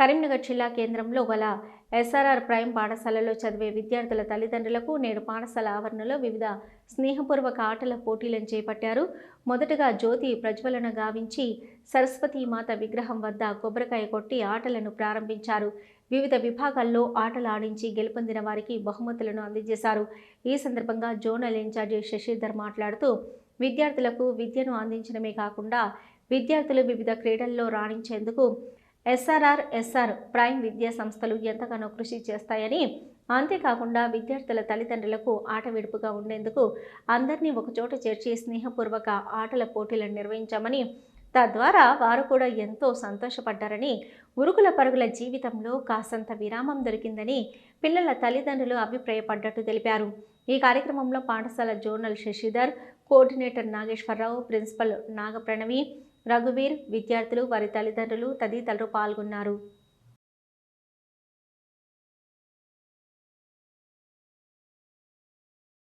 కరీంనగర్ జిల్లా కేంద్రంలో గల ఎస్ఆర్ఆర్ ప్రైమ్ పాఠశాలలో చదివే విద్యార్థుల తల్లిదండ్రులకు నేడు పాఠశాల ఆవరణలో వివిధ స్నేహపూర్వక ఆటల పోటీలను చేపట్టారు. మొదటగా జ్యోతి ప్రజ్వలన గావించి సరస్వతీ మాత విగ్రహం వద్ద కొబ్బరికాయ కొట్టి ఆటలను ప్రారంభించారు. వివిధ విభాగాల్లో ఆటలు ఆడించి గెలుపొందిన వారికి బహుమతులను అందజేశారు. ఈ సందర్భంగా జోనల్ ఇన్ఛార్జి శశిధర్ మాట్లాడుతూ విద్యార్థులకు విద్యను అందించడమే కాకుండా విద్యార్థులు వివిధ క్రీడల్లో రాణించేందుకు ఎస్ఆర్ఆర్ ఎస్ఆర్ ప్రైమ్ విద్యా సంస్థలు ఎంతగానో కృషి చేస్తాయని అంతేకాకుండా విద్యార్థుల తల్లిదండ్రులకు ఆట విడుపుగా ఉండేందుకు అందరినీ ఒకచోట చేర్చి స్నేహపూర్వక ఆటల పోటీలను నిర్వహించామని తద్వారా వారు కూడా ఎంతో సంతోషపడ్డారని ఉరుకుల పరుగుల జీవితంలో కాసంత విరామం దొరికిందని పిల్లల తల్లిదండ్రులు అభిప్రాయపడ్డట్టు తెలిపారు. ఈ కార్యక్రమంలో పాఠశాల zonal Shashidhar coordinator Nageswararao principal Nagapranavi రఘువీర్ విద్యార్థులు వారి తల్లిదండ్రులు తదితరులు పాల్గొన్నారు.